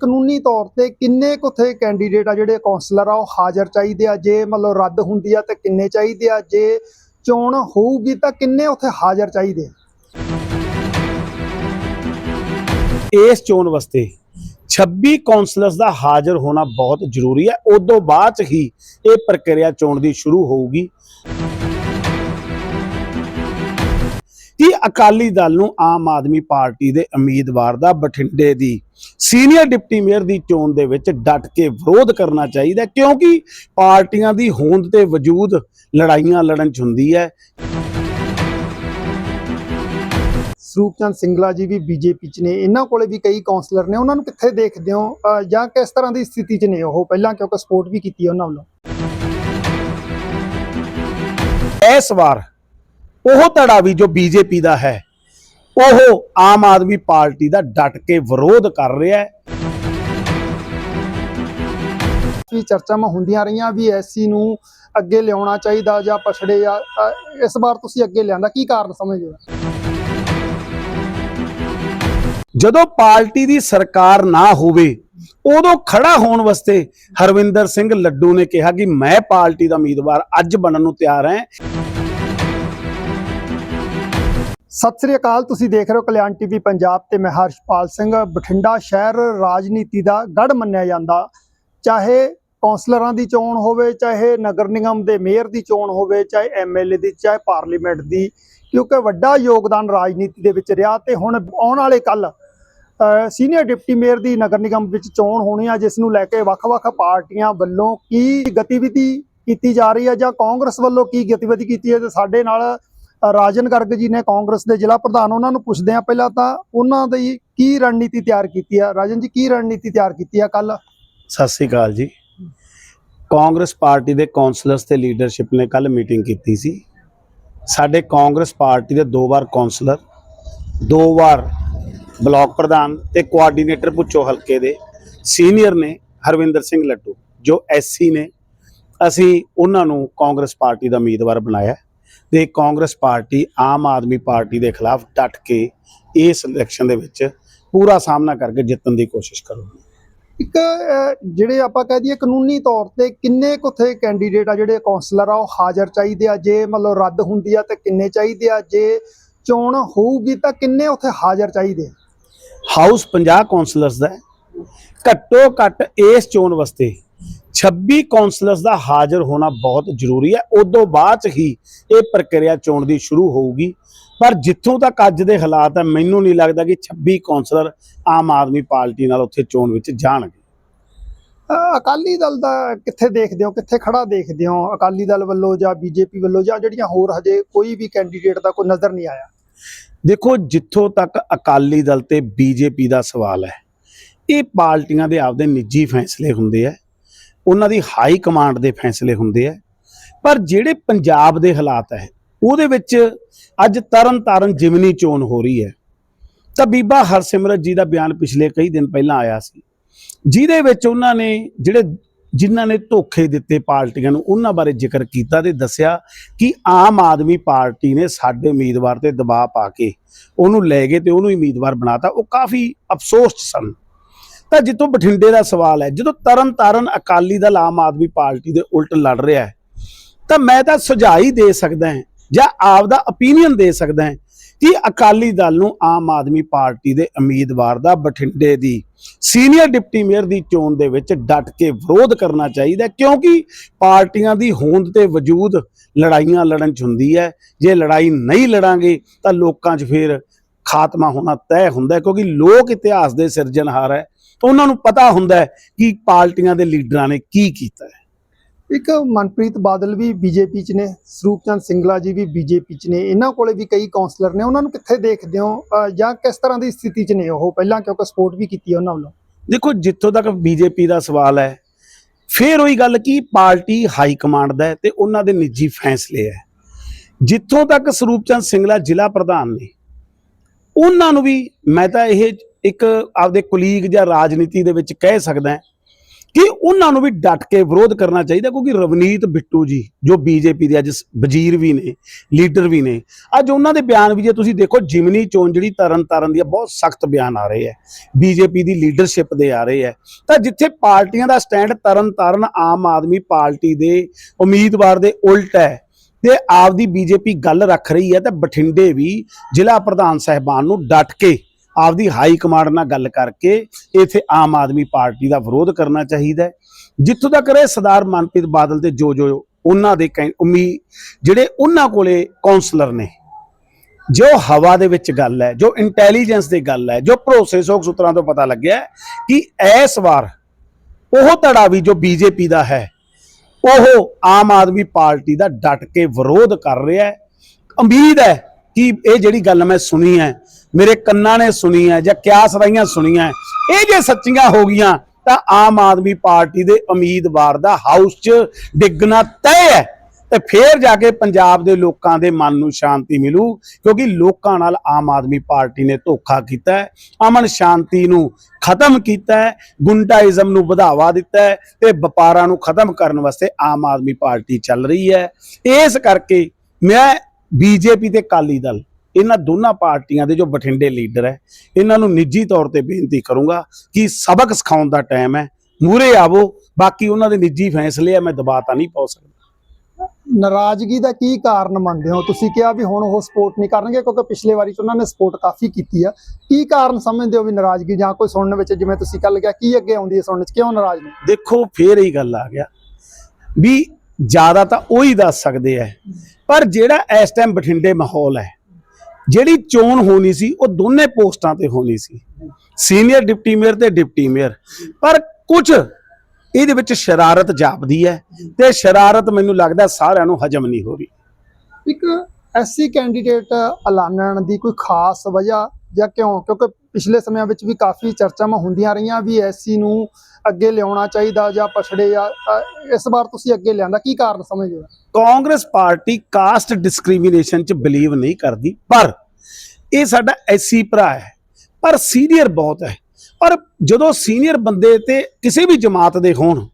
ਕਾਨੂੰਨੀ ਤੌਰ ਤੇ ਕਿੰਨੇ ਕੁ ਉੱਥੇ ਕੈਂਡੀਡੇਟ ਆ ਜਿਹੜੇ ਕਾਉਂਸਲਰ ਆ, ਉਹ ਹਾਜ਼ਰ ਚਾਹੀਦੇ ਆ? ਜੇ ਮਤਲਬ ਰੱਦ ਹੁੰਦੀ ਆ, ਤੇ ਕਿੰਨੇ ਚਾਹੀਦੇ ਆ? ਜੇ ਚੋਣ ਹੋਊਗੀ, ਤਾਂ ਕਿੰਨੇ ਉੱਥੇ ਹਾਜ਼ਰ ਚਾਹੀਦੇ ਆ? ਇਸ ਚੋਣ ਵਾਸਤੇ 26 ਕਾਉਂਸਲਰਸ ਦਾ ਹਾਜ਼ਰ ਹੋਣਾ ਬਹੁਤ ਜ਼ਰੂਰੀ ਹੈ ਉਦੋਂ ਬਾਅਦ 'ਚ ਹੀ ਇਹ ਪ੍ਰਕਿਰਿਆ ਚੋਣ ਦੀ ਸ਼ੁਰੂ ਹੋਊਗੀ। ਕਿ ਅਕਾਲੀ ਦਲ ਨੂੰ ਆਮ ਆਦਮੀ ਪਾਰਟੀ ਦੇ ਉਮੀਦਵਾਰ ਦਾ ਬਠਿੰਡੇ ਦੀ ਸੀਨੀਅਰ ਡਿਪਟੀ ਮੇਅਰ ਦੀ ਚੋਣ ਦੇ ਵਿੱਚ ਡਟ ਕੇ ਵਿਰੋਧ ਕਰਨਾ ਚਾਹੀਦਾ ਕਿਉਂਕਿ ਪਾਰਟੀਆਂ ਦੀ ਹੋਂਦ ਤੇ ਵਜੂਦ ਲੜਾਈਆਂ ਲੜਨ ਚ ਹੁੰਦੀ ਹੈ। ਸਰੂਪ ਚੰਦ ਸਿੰਗਲਾ ਜੀ ਵੀ ਬੀਜੇਪੀ ਚ ਨੇ। ਇਹਨਾਂ ਕੋਲੇ ਵੀ ਕਈ ਕਾਉਂਸਲਰ ਨੇ। ਉਹਨਾਂ ਨੂੰ ਕਿੱਥੇ ਦੇਖਦੇ ਹੋ? ਜਾਂ ਕਿਸ ਤਰ੍ਹਾਂ ਦੀ ਸਥਿਤੀ ਚ ਨੇ ਉਹ? ਪਹਿਲਾਂ ਕਿਉਂਕਿ ਸਪੋਰਟ ਵੀ ਕੀਤੀ ਹੈ ਉਹਨਾਂ ਵੱਲੋਂ। ਇਸ ਵਾਰ ਉਹ ਧੜਾ ਵੀ ਜੋ ਬੀਜੇਪੀ ਦਾ ਹੈ ਉਹ ਆਮ ਆਦਮੀ ਪਾਰਟੀ ਦਾ ਡਟ ਕੇ ਵਿਰੋਧ ਕਰ ਰਿਹਾ ਹੈ। ਵੀ ਚਰਚਾਵਾਂ ਹੁੰਦੀਆਂ ਰਹੀਆਂ ਵੀ ਐਸਸੀ ਨੂੰ ਅੱਗੇ ਲਿਆਉਣਾ ਚਾਹੀਦਾ ਜਾਂ ਪਛੜੇ ਜਾਂ ਇਸ ਵਾਰ ਤੁਸੀਂ ਅੱਗੇ ਲਿਆਂਦਾ ਕੀ ਕਾਰਨ ਸਮਝਦੇ ਹੋ? ਜਦੋਂ ਪਾਰਟੀ ਦੀ ਸਰਕਾਰ ਨਾ ਹੋਵੇ ਉਦੋਂ ਖੜਾ ਹੋਣ ਵਾਸਤੇ ਹਰਵਿੰਦਰ ਸਿੰਘ ਲੱਡੂ ਨੇ ਕਿਹਾ ਕਿ ਮੈਂ ਪਾਰਟੀ ਦਾ ਉਮੀਦਵਾਰ ਅੱਜ ਬਣਨ ਨੂੰ ਤਿਆਰ ਹਾਂ। ਸਤਿ ਸ੍ਰੀ ਅਕਾਲ, ਤੁਸੀਂ ਦੇਖ ਰਹੇ ਹੋ ਕਲਿਆਣ ਟੀਵੀ ਪੰਜਾਬ ਤੇ ਮੈਂ ਹਰਸ਼ਪਾਲ ਸਿੰਘ। ਬਠਿੰਡਾ ਸ਼ਹਿਰ ਰਾਜਨੀਤੀ ਦਾ ਗੜ ਮੰਨਿਆ ਜਾਂਦਾ। ਚਾਹੇ ਕੌਂਸਲਰਾਂ ਦੀ ਚੋਣ ਹੋਵੇ, ਚਾਹੇ ਨਗਰ ਨਿਗਮ ਦੇ ਮੇਅਰ ਦੀ ਚੋਣ ਹੋਵੇ, ਚਾਹੇ ਐਮਐਲਏ ਦੀ, ਚਾਹੇ ਪਾਰਲੀਮੈਂਟ ਦੀ, ਕਿਉਂਕਿ ਵੱਡਾ ਯੋਗਦਾਨ ਰਾਜਨੀਤੀ ਦੇ ਵਿੱਚ ਰਿਹਾ ਤੇ ਹੁਣ ਆਉਣ ਵਾਲੇ ਕੱਲ ਸੀਨੀਅਰ ਡਿਪਟੀ ਮੇਅਰ ਦੀ ਨਗਰ ਨਿਗਮ ਵਿੱਚ ਚੋਣ ਹੋਣੀ ਆ, ਜਿਸ ਨੂੰ ਲੈ ਕੇ ਵੱਖ-ਵੱਖ ਪਾਰਟੀਆਂ ਵੱਲੋਂ ਕੀ ਗਤੀਵਿਧੀ ਕੀਤੀ ਜਾ ਰਹੀ ਹੈ ਜਾਂ ਕਾਂਗਰਸ ਵੱਲੋਂ ਕੀ ਗਤੀਵਿਧੀ ਕੀਤੀ ਹੈ, ਤੇ ਸਾਡੇ ਨਾਲ ਰਾਜਨ ਗਰਗ ਜੀ ਨੇ ਕਾਂਗਰਸ ਦੇ ਜ਼ਿਲ੍ਹਾ ਪ੍ਰਧਾਨ, ਉਹਨਾਂ ਨੂੰ ਪੁੱਛਦੇ ਆ ਪਹਿਲਾਂ ਤਾਂ ਉਹਨਾਂ ਦੀ ਕੀ ਰਣਨੀਤੀ ਤਿਆਰ ਕੀਤੀ ਆ? ਰਾਜਨ ਜੀ, ਕੀ ਰਣਨੀਤੀ ਤਿਆਰ ਕੀਤੀ ਆ ਕੱਲ ਸਤਿ ਸ੍ਰੀ ਅਕਾਲ ਜੀ। ਕਾਂਗਰਸ ਪਾਰਟੀ ਦੇ ਕਾਉਂਸਲਰਸ ਤੇ ਲੀਡਰਸ਼ਿਪ ਨੇ ਕੱਲ ਮੀਟਿੰਗ ਕੀਤੀ ਸੀ। ਸਾਡੇ ਕਾਂਗਰਸ ਪਾਰਟੀ ਦੇ ਦੋ ਵਾਰ ਕਾਉਂਸਲਰ ਦੋ ਵਾਰ ਬਲਾਕ ਪ੍ਰਧਾਨ ਤੇ ਕੋਆਰਡੀਨੇਟਰ ਪੁੱਛੋ ਹਲਕੇ ਦੇ ਸੀਨੀਅਰ ਨੇ ਹਰਵਿੰਦਰ ਸਿੰਘ ਲੱਡੂ, ਜੋ ਐਸਸੀ ਨੇ। ਅਸੀਂ ਉਹਨਾਂ ਨੂੰ ਕਾਂਗਰਸ ਪਾਰਟੀ ਦਾ ਉਮੀਦਵਾਰ ਬਣਾਇਆ। ਤੇ ਕਾਂਗਰਸ ਪਾਰਟੀ ਆਮ ਆਦਮੀ ਪਾਰਟੀ ਦੇ ਖਿਲਾਫ ਡਟ ਕੇ ਇਸ ਇਲੈਕਸ਼ਨ ਦੇ ਵਿੱਚ ਪੂਰਾ ਸਾਹਮਣਾ ਕਰਕੇ ਜਿੱਤਣ ਦੀ ਕੋਸ਼ਿਸ਼ ਕਰੂਗੀ। ਇੱਕ ਜਿਹੜੇ ਆਪਾਂ ਕਹਿ ਦਈਏ ਕਾਨੂੰਨੀ ਤੌਰ ਤੇ ਕਿੰਨੇ ਕੁ ਉੱਥੇ ਕੈਂਡੀਡੇਟ ਆ ਜਿਹੜੇ ਕਾਉਂਸਲਰ ਆ ਉਹ ਹਾਜ਼ਰ ਚਾਹੀਦੇ ਆ? ਜੇ ਮਤਲਬ ਰੱਦ ਹੁੰਦੀ ਆ ਤੇ ਕਿੰਨੇ ਚਾਹੀਦੇ ਆ? ਜੇ ਚੋਣ ਹੋਊਗੀ ਤਾਂ ਕਿੰਨੇ ਉੱਥੇ ਹਾਜ਼ਰ ਚਾਹੀਦੇ ਹਾਊਸ 50 ਕਾਉਂਸਲਰਸ ਦਾ। ਘੱਟੋ ਘੱਟ ਇਸ ਚੋਣ ਵਾਸਤੇ 26 ਕਾਉਂਸਲਰਸ ਦਾ ਹਾਜ਼ਰ ਹੋਣਾ ਬਹੁਤ ਜ਼ਰੂਰੀ ਹੈ। ਉਦੋਂ ਬਾਅਦ 'ਚ ਹੀ ਇਹ ਪ੍ਰਕਿਰਿਆ ਚੋਣ ਦੀ ਸ਼ੁਰੂ ਹੋਊਗੀ। ਪਰ ਜਿੱਥੋਂ ਤੱਕ ਅੱਜ ਦੇ ਹਾਲਾਤ ਹੈ ਮੈਨੂੰ ਨਹੀਂ ਲੱਗਦਾ ਕਿ 26 ਕਾਉਂਸਲਰ ਆਮ ਆਦਮੀ ਪਾਰਟੀ ਨਾਲ ਉੱਥੇ ਚੋਣ ਵਿੱਚ ਜਾਣਗੇ। ਅਕਾਲੀ ਦਲ ਦਾ ਕਿੱਥੇ ਦੇਖਦੇ ਹੋ ਕਿੱਥੇ ਖੜਾ ਦੇਖਦੇ ਹੋ? ਅਕਾਲੀ ਦਲ ਵੱਲੋਂ ਜਾਂ ਬੀਜੇਪੀ ਵੱਲੋਂ ਜਾਂ ਜਿਹੜੀਆਂ ਹੋਰ ਹਜੇ ਕੋਈ ਵੀ ਕੈਂਡੀਡੇਟ ਦਾ ਕੋਈ ਨਜ਼ਰ ਨਹੀਂ ਆਇਆ? ਦੇਖੋ ਜਿੱਥੋਂ ਤੱਕ ਅਕਾਲੀ ਦਲ ਤੇ ਬੀਜੇਪੀ ਦਾ ਸਵਾਲ ਹੈ ਇਹ ਪਾਰਟੀਆਂ ਦੇ ਆਪਦੇ ਨਿੱਜੀ ਫੈਸਲੇ ਹੁੰਦੇ ਆ। ਉਹਨਾਂ ਦੀ ਹਾਈ ਕਮਾਂਡ ਦੇ ਫੈਸਲੇ ਹੁੰਦੇ ਆ। ਪਰ ਜਿਹੜੇ ਪੰਜਾਬ ਦੇ ਹਾਲਾਤ ਹੈ, ਉਹਦੇ ਵਿੱਚ ਅੱਜ ਤਰਨ ਤਾਰਨ ਜਿਮਨੀ ਚੋਣ ਹੋ ਰਹੀ ਹੈ। ਤਾਂ ਬੀਬਾ ਹਰਸਿਮਰਤ ਜੀ ਦਾ ਬਿਆਨ ਪਿਛਲੇ ਕਈ ਦਿਨ ਪਹਿਲਾਂ ਆਇਆ ਸੀ। ਜਿਹਦੇ ਵਿੱਚ ਉਹਨਾਂ ਨੇ ਜਿਹੜੇ, ਜਿਨ੍ਹਾਂ ਨੇ ਧੋਖੇ ਦਿੱਤੇ ਪਾਰਟੀਆਂ ਨੂੰ, ਉਹਨਾਂ ਬਾਰੇ ਜ਼ਿਕਰ ਕੀਤਾ ਤੇ ਦੱਸਿਆ ਕਿ ਆਮ ਆਦਮੀ ਪਾਰਟੀ ਨੇ ਸਾਡੇ ਉਮੀਦਵਾਰ ਤੇ ਦਬਾਅ ਪਾ ਕੇ ਉਹਨੂੰ ਲੈ ਗਏ ਤੇ ਉਹਨੂੰ ਹੀ ਉਮੀਦਵਾਰ ਬਣਾਤਾ। ਉਹ ਕਾਫੀ ਅਫਸੋਸ ਸਨ। ਤਾਂ ਜਿੱਥੋਂ ਬਠਿੰਡੇ ਦਾ ਸਵਾਲ ਹੈ, ਜਦੋਂ ਤਰਨ ਤਾਰਨ ਅਕਾਲੀ ਦਲ ਆਮ ਆਦਮੀ ਪਾਰਟੀ ਦੇ ਉਲਟ ਲੜ ਰਿਹਾ ਹੈ, ਤਾਂ ਮੈਂ ਤਾਂ ਸੁਝਾਅ ਹੀ ਦੇ ਸਕਦਾ ਹਾਂ ਜਾਂ ਆਪ ਦਾ opinion ਦੇ ਸਕਦਾ ਹਾਂ ਕਿ ਅਕਾਲੀ ਦਲ ਨੂੰ ਆਮ ਆਦਮੀ ਪਾਰਟੀ ਦੇ ਉਮੀਦਵਾਰ ਦਾ ਬਠਿੰਡੇ ਦੀ ਸੀਨੀਅਰ ਡਿਪਟੀ ਮੇਅਰ ਦੀ ਚੋਣ ਦੇ ਵਿੱਚ ਡਟ ਕੇ ਵਿਰੋਧ ਕਰਨਾ ਚਾਹੀਦਾ ਕਿਉਂਕਿ ਪਾਰਟੀਆਂ ਦੀ ਹੋਂਦ ਤੇ ਵਜੂਦ ਲੜਾਈਆਂ ਲੜਨ ਚ ਹੁੰਦੀ ਹੈ, ਜੇ ਲੜਾਈ ਨਹੀਂ ਲੜਾਂਗੇ ਤਾਂ ਲੋਕਾਂ 'ਚ ਫਿਰ ਖਾਤਮਾ ਹੋਣਾ ਤੈਅ ਹੁੰਦਾ ਕਿਉਂਕਿ ਲੋਕ ਇਤਿਹਾਸ ਦੇ ਸਿਰਜਣਹਾਰ ਹੈ ਉਹਨਾਂ ਨੂੰ ਪਤਾ ਹੁੰਦਾ ਹੈ ਕਿ ਪਾਰਟੀਆਂ ਦੇ ਲੀਡਰਾਂ ਨੇ ਕੀ ਕੀਤਾ ਹੈ। ਇੱਕ ਮਨਪ੍ਰੀਤ ਬਾਦਲ ਵੀ ਬੀਜੇਪੀ ਚ ਨੇ ਸਰੂਪ ਚੰਦ ਸਿੰਗਲਾ ਜੀ ਵੀ ਬੀਜੇਪੀ ਚ ਨੇ ਇਹਨਾਂ ਕੋਲੇ ਵੀ ਕਈ ਕਾਉਂਸਲਰ ਨੇ ਉਹਨਾਂ ਨੂੰ ਕਿੱਥੇ ਦੇਖਦੇ ਹੋ? ਜਾਂ ਕਿਸ ਤਰ੍ਹਾਂ ਦੀ ਸਥਿਤੀ ਚ ਨੇ ਉਹ? ਪਹਿਲਾਂ ਕਿਉਂਕਿ ਸਪੋਰਟ ਵੀ ਕੀਤੀ ਹੈ ਉਹਨਾਂ ਵੱਲੋਂ। ਦੇਖੋ ਜਿੱਥੋਂ ਤੱਕ ਬੀਜੇਪੀ ਦਾ ਸਵਾਲ ਹੈ ਫਿਰ ਉਹੀ ਗੱਲ ਕਿ ਪਾਰਟੀ ਹਾਈ ਕਮਾਂਡ ਦਾ ਹੈ ਤੇ ਉਹਨਾਂ ਦੇ ਨਿੱਜੀ ਫੈਸਲੇ ਹੈ। ਜਿੱਥੋਂ ਤੱਕ ਸਰੂਪਚੰਦ ਸਿੰਗਲਾ ਜ਼ਿਲ੍ਹਾ ਪ੍ਰਧਾਨ ਨੇ ਉਹਨਾਂ ਨੂੰ ਵੀ ਮੈਂ ਤਾਂ ਇਹ ਇੱਕ ਆਪਦੇ ਕੁਲੀਗ ਜਾਂ ਰਾਜਨੀਤੀ ਦੇ ਵਿੱਚ ਕਹਿ ਸਕਦਾ ਕਿ ਉਹਨਾਂ ਨੂੰ ਵੀ ਡਟ ਕੇ ਵਿਰੋਧ ਕਰਨਾ ਚਾਹੀਦਾ ਕਿਉਂਕਿ ਰਵਨੀਤ ਬਿੱਟੂ ਜੀ, ਜੋ ਬੀਜੇਪੀ ਦੇ ਅੱਜ ਵਜ਼ੀਰ ਵੀ ਨੇ, ਲੀਡਰ ਵੀ ਨੇ, ਅੱਜ ਉਹਨਾਂ ਦੇ ਬਿਆਨ ਵੀ ਜੇ ਤੁਸੀਂ ਦੇਖੋ ਜਿਮਨੀ ਚੋਣ ਜਿਹੜੀ ਤਰਨ ਤਾਰਨ ਦੀ ਆ, ਬਹੁਤ ਸਖਤ ਬਿਆਨ ਆ ਰਹੇ ਹੈ ਬੀਜੇਪੀ ਦੀ ਲੀਡਰਸ਼ਿਪ ਦੇ ਆ ਰਹੇ ਹੈ ਤਾਂ ਜਿੱਥੇ ਪਾਰਟੀਆਂ ਦਾ ਸਟੈਂਡ ਤਰਨ ਤਾਰਨ ਆਮ ਆਦਮੀ ਪਾਰਟੀ ਦੇ ਉਮੀਦਵਾਰ ਦੇ ਉਲਟ ਹੈ ਤੇ ਆਪਦੀ ਬੀਜੇਪੀ ਗੱਲ ਰੱਖ ਰਹੀ ਹੈ ਤਾਂ ਬਠਿੰਡੇ ਵੀ ਜ਼ਿਲ੍ਹਾ ਪ੍ਰਧਾਨ ਸਾਹਿਬਾਨ ਨੂੰ ਡਟ ਕੇ ਆਪਦੀ ਹਾਈ ਕਮਾਂਡ ਨਾਲ ਗੱਲ ਕਰਕੇ ਇੱਥੇ ਆਮ ਆਦਮੀ ਪਾਰਟੀ ਦਾ ਵਿਰੋਧ ਕਰਨਾ ਚਾਹੀਦਾ ਜਿੱਥੋਂ ਤੱਕ ਇਹ ਸਰਦਾਰ ਮਨਪ੍ਰੀਤ ਬਾਦਲ ਤੇ ਜੋ ਜੋ ਉਹਨਾਂ ਦੇ ਕੈ- ਉਮੀ ਜਿਹੜੇ ਉਹਨਾਂ ਕੋਲੇ ਕਾਉਂਸਲਰ ਨੇ, ਜੋ ਹਵਾ ਦੇ ਵਿੱਚ ਗੱਲ ਹੈ, ਜੋ ਇੰਟੈਲੀਜੈਂਸ ਦੀ ਗੱਲ ਹੈ, ਜੋ ਭਰੋਸੇਯੋਗ ਸੂਤਰਾਂ ਤੋਂ ਪਤਾ ਲੱਗਿਆ ਕਿ ਇਸ ਵਾਰ ਉਹ ਧੜਾ ਵੀ ਜੋ ਬੀਜੇਪੀ ਦਾ ਹੈ ਉਹ ਆਮ ਆਦਮੀ ਪਾਰਟੀ ਦਾ ਡਟ ਕੇ ਵਿਰੋਧ ਕਰ ਰਿਹਾ ਹੈ। ਉਮੀਦ ਹੈ ਕਿ ਇਹ ਜਿਹੜੀ ਗੱਲ ਮੈਂ ਸੁਣੀ ਹੈ, ਮੇਰੇ ਕੰਨਾਂ ਨੇ ਸੁਣੀ ਹੈ ਜਾਂ ਕਿਆਸ ਰਾਈਆਂ ਸੁਣੀਆਂ ਇਹ ਜੇ ਸੱਚੀਆਂ ਹੋ ਗਈਆਂ ਤਾਂ ਆਮ ਆਦਮੀ ਪਾਰਟੀ ਦੇ ਉਮੀਦਵਾਰ ਦਾ ਹਾਊਸ 'ਚ ਡਿੱਗਣਾ ਤੈਅ ਹੈ। ਤੇ ਫੇਰ ਜਾ ਕੇ ਪੰਜਾਬ ਦੇ ਲੋਕਾਂ ਦੇ ਮਨ ਨੂੰ ਸ਼ਾਂਤੀ ਮਿਲੂ, ਕਿਉਂਕਿ ਲੋਕਾਂ ਨਾਲ ਆਮ ਆਦਮੀ ਪਾਰਟੀ ਨੇ ਧੋਖਾ ਕੀਤਾ ਅਮਨ ਸ਼ਾਂਤੀ ਨੂੰ ਖਤਮ ਕੀਤਾ ਹੈ, ਗੁੰਡਾਇਜ਼ਮ ਨੂੰ ਵਧਾਵਾ ਦਿੱਤਾ ਹੈ ਤੇ ਵਪਾਰਾਂ ਨੂੰ ਖਤਮ ਕਰਨ ਵਾਸਤੇ ਆਮ ਆਦਮੀ ਪਾਰਟੀ ਚੱਲ ਰਹੀ ਹੈ। ਇਸ ਕਰਕੇ ਮੈਂ ਬੀਜੇਪੀ ਤੇ ਕਾਲੀ ਦਲ, ਇਹਨਾਂ ਦੋਨਾਂ ਪਾਰਟੀਆਂ ਦੇ ਜੋ ਬਠਿੰਡੇ ਲੀਡਰ ਹੈ, ਇਹਨਾਂ ਨੂੰ ਨਿੱਜੀ ਤੌਰ ਤੇ ਬੇਨਤੀ ਕਰੂੰਗਾ ਕਿ ਸਬਕ ਸਿਖਾਉਣ ਦਾ ਟਾਈਮ ਹੈ ਮੂਰੇ ਆਵੋ, ਬਾਕੀ ਉਹਨਾਂ ਦੇ ਨਿੱਜੀ ਫੈਸਲੇ ਆ, ਮੈਂ ਦਬਾਅ ਤਾਂ ਨਹੀਂ ਪਾ ਸਕਦਾ। ਨਾਰਾਜ਼ਗੀ ਦਾ ਕੀ ਕਾਰਨ ਮੰਨਦੇ ਹੋ? ਤੁਸੀਂ ਕਿਹਾ ਵੀ ਹੁਣ ਉਹ ਸਪੋਰਟ ਨਹੀਂ ਕਰਨਗੇ ਕਿਉਂਕਿ ਪਿਛਲੇ ਵਾਰੀ ਚ ਉਹਨਾਂ ਨੇ ਸਪੋਰਟ ਕਾਫੀ ਕੀਤੀ ਆ। ਕੀ ਕਾਰਨ ਸਮਝਦੇ ਹੋ ਵੀ ਨਾਰਾਜ਼ਗੀ ਜਾਂ ਕੋਈ ਸੁਣਨ ਵਿੱਚ ਜਿਵੇਂ ਤੁਸੀਂ ਕੱਲ ਗਿਆ ਕੀ ਅੱਗੇ ਆਉਂਦੀ ਹੈ ਸੁਣਨ ਚ? ਕਿਉਂ ਨਾਰਾਜ਼ ਨੇ? ਦੇਖੋ, ਫੇਰ ਹੀ ਗੱਲ ਆ ਗਿਆ ਵੀ ਜ਼ਿਆਦਾ ਤਾਂ ਉਹੀ ਦੱਸ ਸਕਦੇ ਐ ਪਰ ਜਿਹੜਾ ਇਸ ਟਾਈਮ ਬਠਿੰਡੇ ਮਾਹੌਲ ਹੈ, ਜਿਹੜੀ ਚੋਣ ਹੋਣੀ ਸੀ, ਉਹ ਦੋਨੇ ਪੋਸਟਾਂ ਤੇ ਹੋਣੀ ਸੀ। ਸੀਨੀਅਰ ਡਿਪਟੀ ਮੇਅਰ ਤੇ ਡਿਪਟੀ ਮੇਅਰ ਪਰ ਕੁਝ ਇਹਦੇ ਵਿੱਚ ਸ਼ਰਾਰਤ ਜਾਪਦੀ ਹੈ ਤੇ ਸ਼ਰਾਰਤ ਮੈਨੂੰ ਲੱਗਦਾ ਸਾਰਿਆਂ ਨੂੰ ਹਜਮ ਨਹੀਂ ਹੋ ਰਹੀ। ਇੱਕ ਐਸਸੀ ਕੈਂਡੀਡੇਟ ਐਲਾਨਣ ਦੀ ਕੋਈ ਖਾਸ ਵਜ੍ਹਾ ਜਾਂ ਕਿਉਂ? ਕਿਉਂਕਿ ਪਿਛਲੇ ਸਮਿਆਂ ਵਿੱਚ ਵੀ ਕਾਫੀ ਚਰਚਾਵਾਂ ਹੁੰਦੀਆਂ ਰਹੀਆਂ ਵੀ ਐਸਸੀ ਨੂੰ ਅੱਗੇ ਲਿਆਉਣਾ ਚਾਹੀਦਾ ਜਾਂ ਪਛੜੇ ਜਾਂ ਇਸ ਵਾਰ ਤੁਸੀਂ ਅੱਗੇ ਲਿਆਂਦਾ ਕੀ ਕਾਰਨ ਸਮਝਦੇ ਹੋ? ਕਾਂਗਰਸ ਪਾਰਟੀ ਕਾਸਟ ਡਿਸਕ੍ਰਿਮੀਨੇਸ਼ਨ ਚ ਬਲੀਵ ਨਹੀਂ ਕਰਦੀ ਪਰ ਇਹ ਸਾਡਾ ਐਸੀ ਭਰਾ ਹੈ ਪਰ ਸੀਨੀਅਰ ਬਹੁਤ ਹੈ। ਪਰ ਜਦੋਂ ਸੀਨੀਅਰ ਬੰਦੇ ਤੇ ਕਿਸੇ ਵੀ ਜਮਾਤ ਦੇ ਹੋਣ,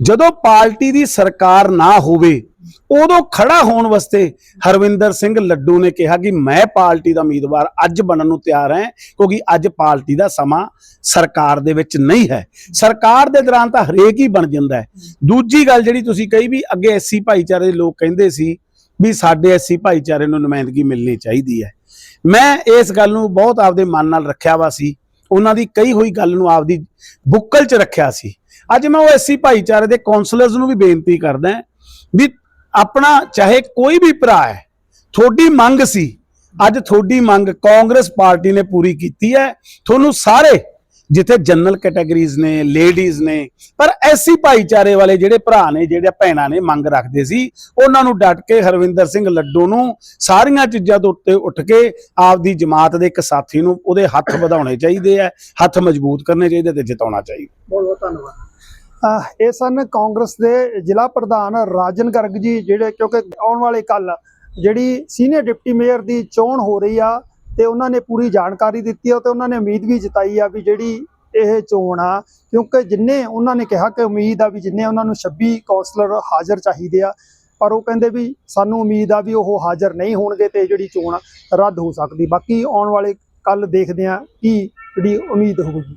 ਜਦੋਂ ਪਾਰਟੀ ਦੀ ਸਰਕਾਰ ਨਾ ਹੋਵੇ, ਉਦੋਂ ਖੜਾ ਹੋਣ ਵਾਸਤੇ ਹਰਵਿੰਦਰ ਸਿੰਘ ਲੱਡੂ ਨੇ ਕਿਹਾ ਕਿ ਮੈਂ ਪਾਰਟੀ ਦਾ ਉਮੀਦਵਾਰ ਅੱਜ ਬਣਨ ਨੂੰ ਤਿਆਰ ਹਾਂ, ਕਿਉਂਕਿ ਅੱਜ ਪਾਰਟੀ ਦਾ ਸਮਾਂ ਸਰਕਾਰ ਦੇ ਵਿੱਚ ਨਹੀਂ ਹੈ। ਸਰਕਾਰ ਦੇ ਦੌਰਾਨ ਤਾਂ ਹਰੇਕ ਹੀ ਬਣ ਜਾਂਦਾ ਹੈ। ਦੂਜੀ ਗੱਲ ਜਿਹੜੀ ਤੁਸੀਂ ਕਹੀ ਵੀ ਅੱਗੇ ਐਸਸੀ ਭਾਈਚਾਰੇ ਦੇ ਲੋਕ ਕਹਿੰਦੇ ਸੀ ਵੀ ਸਾਡੇ ਐਸਸੀ ਭਾਈਚਾਰੇ ਨੂੰ ਨੁਮਾਇੰਦਗੀ ਮਿਲਣੀ ਚਾਹੀਦੀ ਹੈ। ਮੈਂ ਇਸ ਗੱਲ ਨੂੰ ਬਹੁਤ ਆਪਦੇ ਮਨ ਨਾਲ ਰੱਖਿਆ ਵਾ ਸੀ ਉਹਨਾਂ ਦੀ ਕਹੀ ਹੋਈ ਗੱਲ ਨੂੰ ਆਪਦੀ ਬੁੱਕਲ 'ਚ ਰੱਖਿਆ ਸੀ। ਅੱਜ ਮੈਂ ਉਹ ਐਸੀ ਭਾਈਚਾਰੇ ਦੇ ਕਾਉਂਸਲਰਸ ਨੂੰ ਵੀ ਬੇਨਤੀ ਕਰਦਾ ਵੀ ਆਪਣਾ ਚਾਹੇ ਕੋਈ ਵੀ ਭਰਾ ਹੈ, ਤੁਹਾਡੀ ਮੰਗ ਸੀ, ਅੱਜ ਤੁਹਾਡੀ ਮੰਗ ਕਾਂਗਰਸ ਪਾਰਟੀ ਨੇ ਪੂਰੀ ਕੀਤੀ ਹੈ। ਤੁਹਾਨੂੰ ਸਾਰੇ ਜਿੱਥੇ ਜਨਰਲ ਕੈਟਾਗਰੀਜ਼ ਨੇ ਲੇਡੀਜ਼ ਨੇ, ਪਰ ਐਸੀ ਭਾਈਚਾਰੇ ਵਾਲੇ ਜਿਹੜੇ ਭਰਾ ਨੇ, ਜਿਹੜੇ ਭੈਣਾਂ ਨੇ ਮੰਗ ਰੱਖਦੇ ਸੀ, ਉਹਨਾਂ ਨੂੰ ਡਟ ਕੇ ਹਰਵਿੰਦਰ ਸਿੰਘ ਲੱਡੂ ਨੂੰ ਸਾਰੀਆਂ ਚੀਜ਼ਾਂ ਤੋਂ ਉੱਤੇ ਉੱਠ ਕੇ ਆਪਦੀ ਜਮਾਤ ਦੇ ਇੱਕ ਸਾਥੀ ਨੂੰ ਉਹਦੇ ਹੱਥ ਵਧਾਉਣੇ ਚਾਹੀਦੇ ਆ, ਹੱਥ ਮਜ਼ਬੂਤ ਕਰਨੇ ਚਾਹੀਦੇ ਤੇ ਜਿਤਾਉਣਾ ਚਾਹੀਦਾ। ਬਹੁਤ ਬਹੁਤ ਧੰਨਵਾਦ। ਇਹ ਸਨ ਕਾਂਗਰਸ ਦੇ ਜ਼ਿਲ੍ਹਾ ਪ੍ਰਧਾਨ ਰਾਜਨ ਗਰਗ ਜੀ, ਜਿਹੜੇ ਕਿਉਂਕਿ ਆਉਣ ਵਾਲੇ ਕੱਲ ਜਿਹੜੀ ਸੀਨੀਅਰ ਡਿਪਟੀ ਮੇਅਰ ਦੀ ਚੋਣ ਹੋ ਰਹੀ ਆ ਤੇ ਉਹਨਾਂ ਨੇ ਪੂਰੀ ਜਾਣਕਾਰੀ ਦਿੱਤੀ ਆ ਤੇ ਉਹਨਾਂ ਨੇ ਉਮੀਦ ਵੀ ਜਤਾਈ ਆ ਵੀ ਜਿਹੜੀ ਇਹ ਚੋਣ ਆ, ਕਿਉਂਕਿ ਜਿੰਨੇ ਉਹਨਾਂ ਨੇ ਕਿਹਾ ਕਿ ਉਮੀਦ ਆ ਵੀ ਜਿੰਨੇ ਉਹਨਾਂ ਨੂੰ 26 ਕੌਂਸਲਰ ਹਾਜ਼ਰ ਚਾਹੀਦੇ ਆ, ਪਰ ਉਹ ਕਹਿੰਦੇ ਵੀ ਸਾਨੂੰ ਉਮੀਦ ਆ ਵੀ ਉਹ ਹਾਜ਼ਰ ਨਹੀਂ ਹੋਣਗੇ ਤੇ ਜਿਹੜੀ ਚੋਣ ਆ ਰੱਦ ਹੋ ਸਕਦੀ। ਬਾਕੀ ਆਉਣ ਵਾਲੇ ਕੱਲ ਦੇਖਦੇ ਆ ਕੀ ਜਿਹੜੀ ਉਮੀਦ ਹੋਊਗੀ।